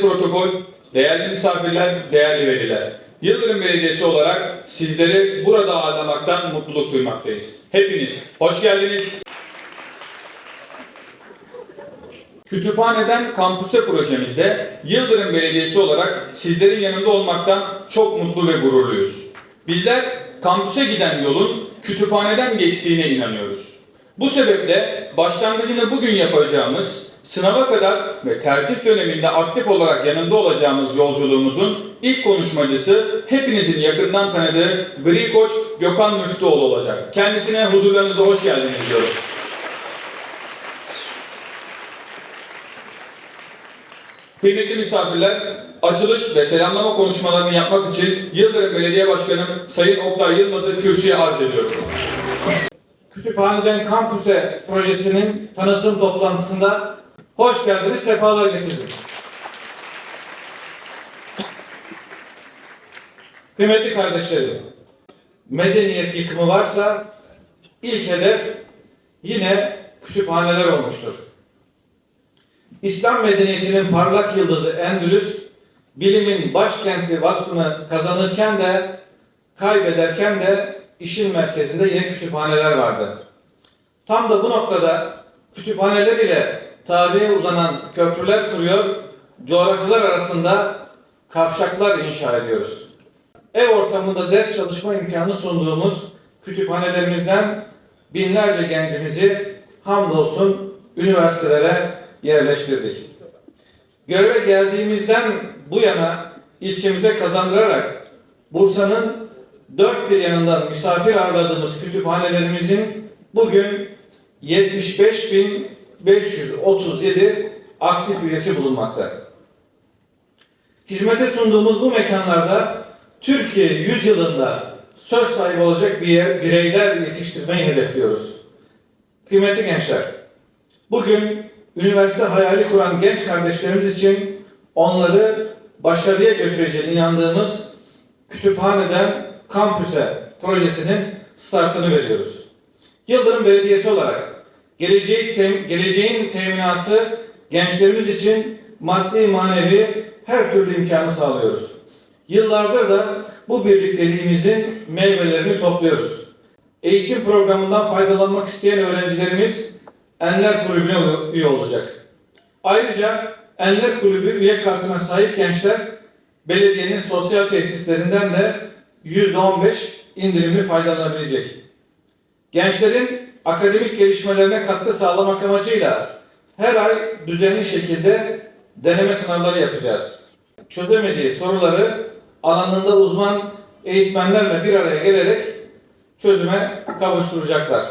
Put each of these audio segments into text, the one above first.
protokol, değerli misafirler, değerli veliler. Yıldırım Belediyesi olarak sizleri burada ağırlamaktan mutluluk duymaktayız. Hepiniz hoş geldiniz. Kütüphaneden kampüse projemizde Yıldırım Belediyesi olarak sizlerin yanında olmaktan çok mutlu ve gururluyuz. Bizler kampüse giden yolun kütüphaneden geçtiğine inanıyoruz. Bu sebeple başlangıcını bugün yapacağımız sınava kadar ve tertip döneminde aktif olarak yanında olacağımız yolculuğumuzun ilk konuşmacısı hepinizin yakından tanıdığı Gri Koç Gökhan Müftüoğlu olacak. Kendisine huzurlarınızda hoş geldiniz diyorum. Kıymetli misafirler, açılış ve selamlama konuşmalarını yapmak için Yıldırım Belediye Başkanım Sayın Oktay Yılmaz'ı kürsüye arz ediyorum. Kütüphaneden Kampüse projesinin tanıtım toplantısında hoş geldiniz, sefalar getirdiniz. Kıymetli kardeşlerim, medeniyet yıkımı varsa ilk hedef yine kütüphaneler olmuştur. İslam medeniyetinin parlak yıldızı Endülüs, bilimin başkenti vasfını kazanırken de kaybederken de işin merkezinde yine kütüphaneler vardı. Tam da bu noktada kütüphaneler ile tarihe uzanan köprüler kuruyor, coğrafyalar arasında kavşaklar inşa ediyoruz. Ev ortamında ders çalışma imkanı sunduğumuz kütüphanelerimizden binlerce gencimizi hamdolsun üniversitelere yerleştirdik. Göreve geldiğimizden bu yana ilçemize kazandırarak Bursa'nın dört bir yanından misafir ağırladığımız kütüphanelerimizin bugün 75.537 aktif üyesi bulunmakta. Hizmete sunduğumuz bu mekanlarda Türkiye yüzyılında söz sahibi olacak bir yer, bireyler yetiştirmeyi hedefliyoruz. Kıymetli gençler, bugün üniversite hayali kuran genç kardeşlerimiz için onları başarıya götüreceğine inandığımız kütüphaneden kampüse projesinin startını veriyoruz. Yıldırım Belediyesi olarak geleceği tem- geleceğin teminatı gençlerimiz için maddi manevi her türlü imkanı sağlıyoruz. Yıllardır da bu birlikteliğimizin meyvelerini topluyoruz. Eğitim programından faydalanmak isteyen öğrencilerimiz Enler Kulübü'ne üye olacak. Ayrıca Enler Kulübü üye kartına sahip gençler belediyenin sosyal tesislerinden de %15 indirimli faydalanabilecek. Gençlerin akademik gelişmelerine katkı sağlamak amacıyla her ay düzenli şekilde deneme sınavları yapacağız. Çözemediği soruları alanında uzman eğitmenlerle bir araya gelerek çözüme kavuşturacaklar.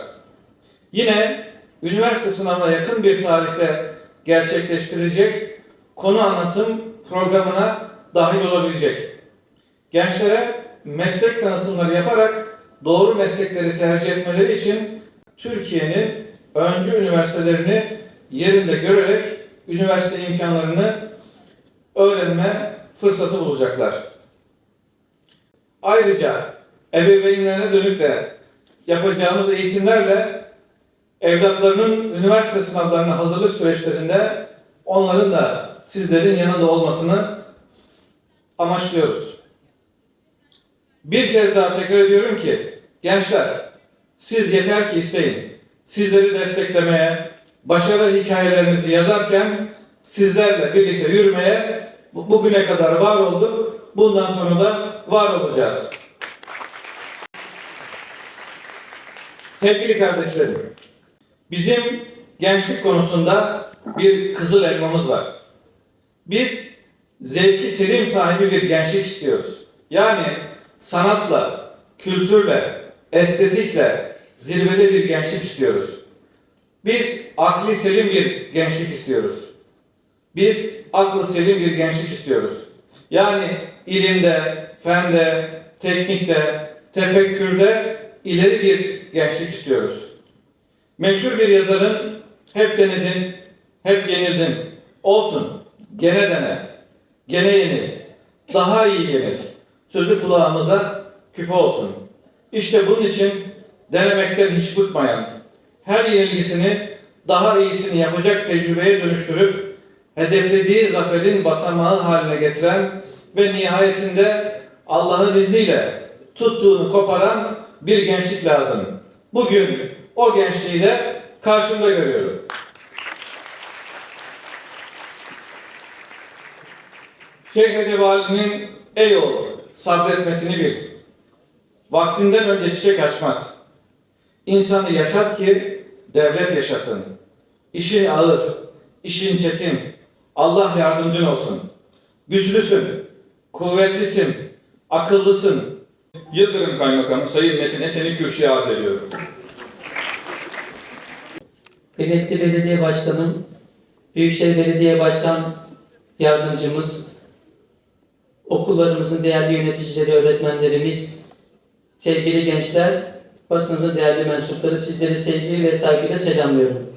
Yine üniversite sınavına yakın bir tarihte gerçekleştirecek konu anlatım programına dahil olabilecek. Gençlere meslek tanıtımları yaparak doğru meslekleri tercih etmeleri için Türkiye'nin öncü üniversitelerini yerinde görerek üniversite imkanlarını öğrenme fırsatı bulacaklar. Ayrıca ebeveynlerine dönük de yapacağımız eğitimlerle evlatlarının üniversite sınavlarına hazırlık süreçlerinde onların da sizlerin yanında olmasını amaçlıyoruz. Bir kez daha tekrar ediyorum ki gençler siz yeter ki isteyin. Sizleri desteklemeye, başarı hikayelerinizi yazarken sizlerle birlikte yürümeye bu- bugüne kadar var olduk. Bundan sonra da var olacağız. Sevgili kardeşlerim, bizim gençlik konusunda bir kızıl elmamız var. Biz zevki selim sahibi bir gençlik istiyoruz. Yani sanatla, kültürle, estetikle zirvede bir gençlik istiyoruz. Biz akli selim bir gençlik istiyoruz. Biz aklı selim bir gençlik istiyoruz. Yani ilimde, fende, teknikte, tefekkürde ileri bir gençlik istiyoruz. Meşhur bir yazarın hep denedin, hep yenildin. Olsun, gene dene, gene yenil, daha iyi yenil. Sözü kulağımıza küfe olsun. İşte bunun için denemekten hiç bıkmayan, her yenilgisini daha iyisini yapacak tecrübeye dönüştürüp hedeflediği zaferin basamağı haline getiren ve nihayetinde Allah'ın izniyle tuttuğunu koparan bir gençlik lazım. Bugün o gençliği de karşımda görüyorum. Şeyh Edebali'nin ey oğul sabretmesini bil. Vaktinden önce çiçek açmaz. İnsanı yaşat ki devlet yaşasın. İşin ağır, işin çetin. Allah yardımcın olsun. Güçlüsün, kuvvetlisin, akıllısın. Yıldırım Kaymakamı Sayın Metin Esen'i kürsüye arz ediyorum. Kıymetli Belediye Başkanım, Büyükşehir Belediye Başkan Yardımcımız, okullarımızın değerli yöneticileri, öğretmenlerimiz, sevgili gençler, basınımızın değerli mensupları sizleri sevgi ve saygıyla selamlıyorum.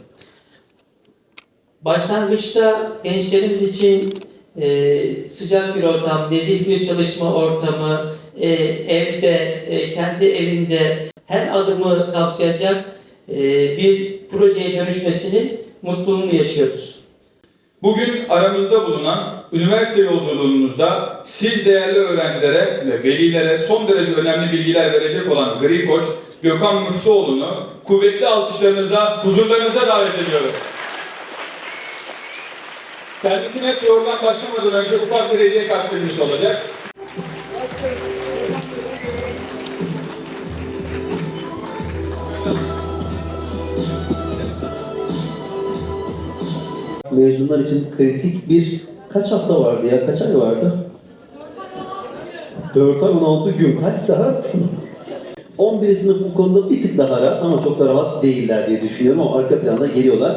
Başlangıçta gençlerimiz için e, sıcak bir ortam, nezih bir çalışma ortamı, e, evde, e, kendi evinde her adımı kapsayacak e, bir projeye dönüşmesinin mutluluğunu yaşıyoruz. Bugün aramızda bulunan üniversite yolculuğunuzda siz değerli öğrencilere ve velilere son derece önemli bilgiler verecek olan Gri Koç Gökhan Müftüoğlu'nu kuvvetli alkışlarınızla huzurlarınıza davet ediyorum. Kendisine program başlamadan önce ufak bir hediye takdimimiz olacak. Mezunlar için kritik bir kaç hafta vardı ya? Kaç ay vardı? 4 ay 16 gün. Kaç saat? 11. sınıf bu konuda bir tık daha rahat ama çok da rahat değiller diye düşünüyorum ama arka planda geliyorlar.